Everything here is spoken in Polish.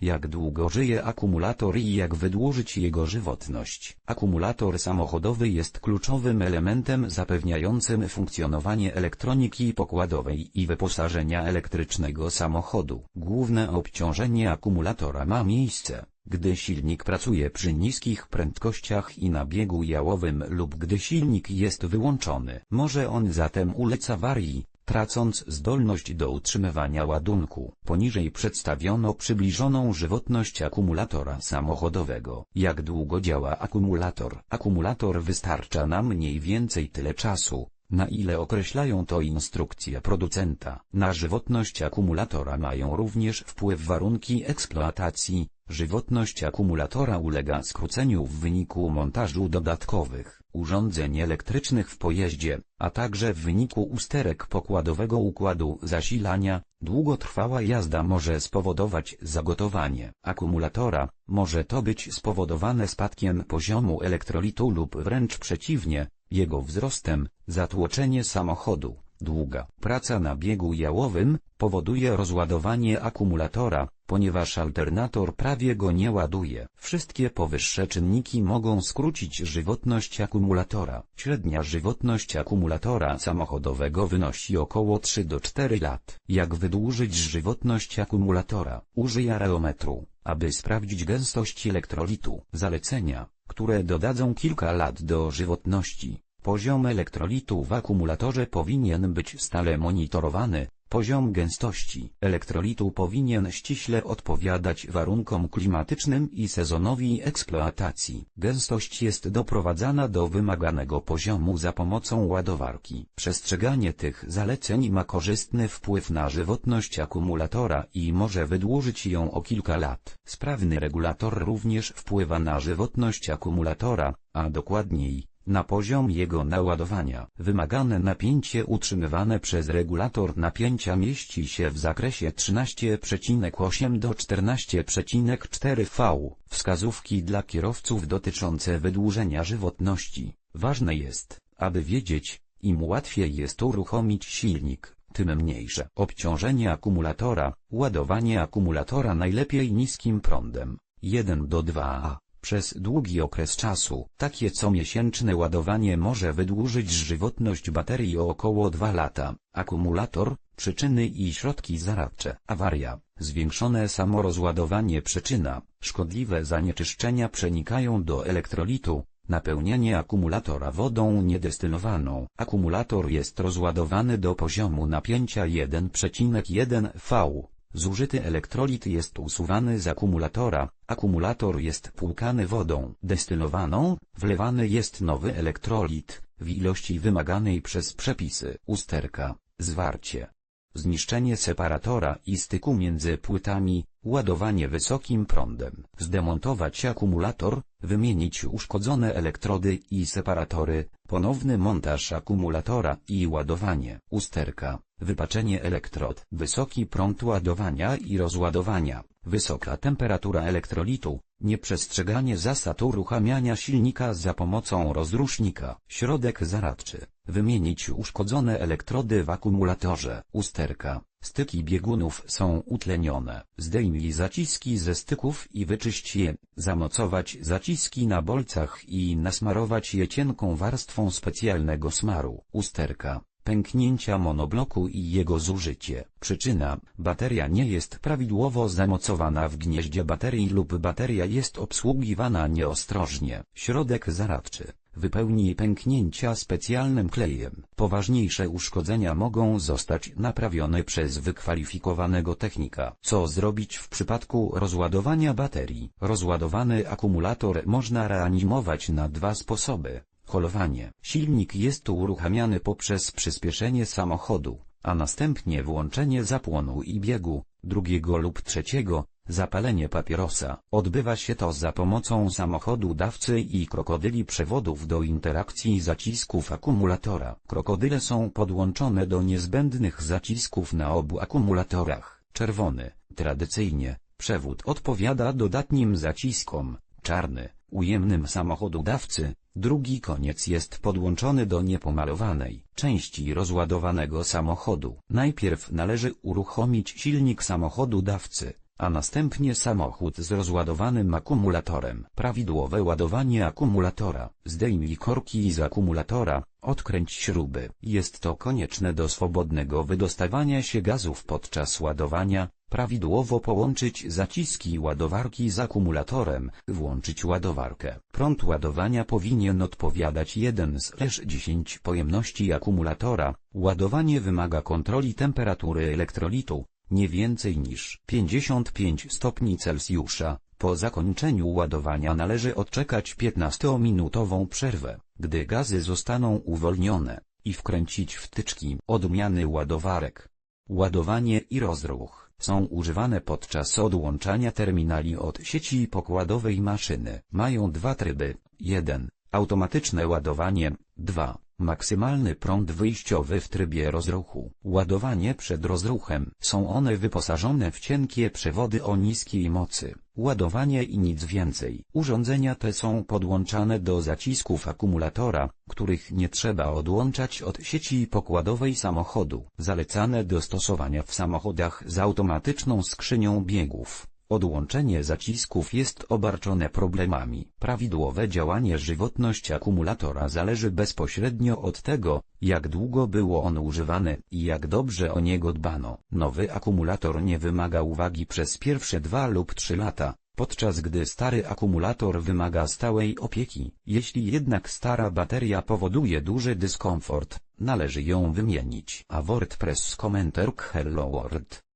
jak długo żyje akumulator i jak wydłużyć jego żywotność. Akumulator samochodowy jest kluczowym elementem zapewniającym funkcjonowanie elektroniki pokładowej i wyposażenia elektrycznego samochodu. Główne obciążenie akumulatora ma miejsce, gdy silnik pracuje przy niskich prędkościach i na biegu jałowym lub gdy silnik jest wyłączony. Może on zatem ulec awarii, tracąc zdolność do utrzymywania ładunku. Poniżej przedstawiono przybliżoną żywotność akumulatora samochodowego. Jak długo działa akumulator? Akumulator wystarcza na mniej więcej tyle czasu, na ile określają to instrukcje producenta. Na żywotność akumulatora mają również wpływ warunki eksploatacji. Żywotność akumulatora ulega skróceniu w wyniku montażu dodatkowych urządzeń elektrycznych w pojeździe, a także w wyniku usterek pokładowego układu zasilania. Długotrwała jazda może spowodować zagotowanie akumulatora, może to być spowodowane spadkiem poziomu elektrolitu lub wręcz przeciwnie, jego wzrostem, zatłoczenie samochodu. Długa praca na biegu jałowym powoduje rozładowanie akumulatora, ponieważ alternator prawie go nie ładuje. Wszystkie powyższe czynniki mogą skrócić żywotność akumulatora. Średnia żywotność akumulatora samochodowego wynosi około 3 do 4 lat. Jak wydłużyć żywotność akumulatora? Użyj areometru, aby sprawdzić gęstość elektrolitu. Zalecenia, które dodadzą kilka lat do żywotności. Poziom elektrolitu w akumulatorze powinien być stale monitorowany. Poziom gęstości elektrolitu powinien ściśle odpowiadać warunkom klimatycznym i sezonowi eksploatacji. Gęstość jest doprowadzana do wymaganego poziomu za pomocą ładowarki. Przestrzeganie tych zaleceń ma korzystny wpływ na żywotność akumulatora i może wydłużyć ją o kilka lat. Sprawny regulator również wpływa na żywotność akumulatora, a dokładniej na poziom jego naładowania. Wymagane napięcie utrzymywane przez regulator napięcia mieści się w zakresie 13,8 do 14,4 V. Wskazówki dla kierowców dotyczące wydłużenia żywotności. Ważne jest, aby wiedzieć, im łatwiej jest uruchomić silnik, tym mniejsze obciążenie akumulatora, ładowanie akumulatora najlepiej niskim prądem, 1 do 2A. Przez długi okres czasu, takie comiesięczne ładowanie może wydłużyć żywotność baterii o około 2 lata. Akumulator, przyczyny i środki zaradcze. Awaria, zwiększone samorozładowanie przyczyna, szkodliwe zanieczyszczenia przenikają do elektrolitu, napełnianie akumulatora wodą niedestylowaną. Akumulator jest rozładowany do poziomu napięcia 1,1 V. Zużyty elektrolit jest usuwany z akumulatora, akumulator jest płukany wodą destylowaną, wlewany jest nowy elektrolit, w ilości wymaganej przez przepisy. Usterka, zwarcie, zniszczenie separatora i styku między płytami, ładowanie wysokim prądem. Zdemontować akumulator, wymienić uszkodzone elektrody i separatory, ponowny montaż akumulatora i ładowanie. Usterka, wypaczenie elektrod, wysoki prąd ładowania i rozładowania, wysoka temperatura elektrolitu, nieprzestrzeganie zasad uruchamiania silnika za pomocą rozrusznika. Środek zaradczy, wymienić uszkodzone elektrody w akumulatorze. Usterka, styki biegunów są utlenione. Zdejmij zaciski ze styków i wyczyść je, zamocować zaciski na bolcach i nasmarować je cienką warstwą specjalnego smaru. Usterka, pęknięcia monobloku i jego zużycie. Przyczyna, bateria nie jest prawidłowo zamocowana w gnieździe baterii lub bateria jest obsługiwana nieostrożnie. Środek zaradczy. Wypełnij pęknięcia specjalnym klejem. Poważniejsze uszkodzenia mogą zostać naprawione przez wykwalifikowanego technika. Co zrobić w przypadku rozładowania baterii? Rozładowany akumulator można reanimować na dwa sposoby. Holowanie. Silnik jest uruchamiany poprzez przyspieszenie samochodu, a następnie włączenie zapłonu i biegu, drugiego lub trzeciego, Zapalenie papierosa. Odbywa się to za pomocą samochodu dawcy i krokodyli przewodów do interakcji zacisków akumulatora. Krokodyle są podłączone do niezbędnych zacisków na obu akumulatorach. Czerwony, tradycyjnie, przewód odpowiada dodatnim zaciskom, czarny, ujemnym samochodu dawcy, drugi koniec jest podłączony do niepomalowanej części rozładowanego samochodu. Najpierw należy uruchomić silnik samochodu dawcy, a następnie samochód z rozładowanym akumulatorem. Prawidłowe ładowanie akumulatora. Zdejmij korki z akumulatora, odkręć śruby. Jest to konieczne do swobodnego wydostawania się gazów podczas ładowania, prawidłowo połączyć zaciski ładowarki z akumulatorem, włączyć ładowarkę. Prąd ładowania powinien odpowiadać 1 z 10 pojemności akumulatora. Ładowanie wymaga kontroli temperatury elektrolitu, nie więcej niż 55 stopni Celsjusza. Po zakończeniu ładowania należy odczekać 15-minutową przerwę, gdy gazy zostaną uwolnione, i wkręcić wtyczki. Odmiany ładowarek. Ładowanie i rozruch są używane podczas odłączania terminali od sieci pokładowej maszyny. Mają dwa tryby. 1. Automatyczne ładowanie. 2. Maksymalny prąd wyjściowy w trybie rozruchu. Ładowanie przed rozruchem. Są one wyposażone w cienkie przewody o niskiej mocy. Ładowanie i nic więcej. Urządzenia te są podłączane do zacisków akumulatora, których nie trzeba odłączać od sieci pokładowej samochodu. Zalecane do stosowania w samochodach z automatyczną skrzynią biegów. Odłączenie zacisków jest obarczone problemami. Prawidłowe działanie żywotność akumulatora zależy bezpośrednio od tego, jak długo było on używany i jak dobrze o niego dbano. Nowy akumulator nie wymaga uwagi przez pierwsze dwa lub trzy lata, podczas gdy stary akumulator wymaga stałej opieki. Jeśli jednak stara bateria powoduje duży dyskomfort, należy ją wymienić. A WordPress Commenter Hello World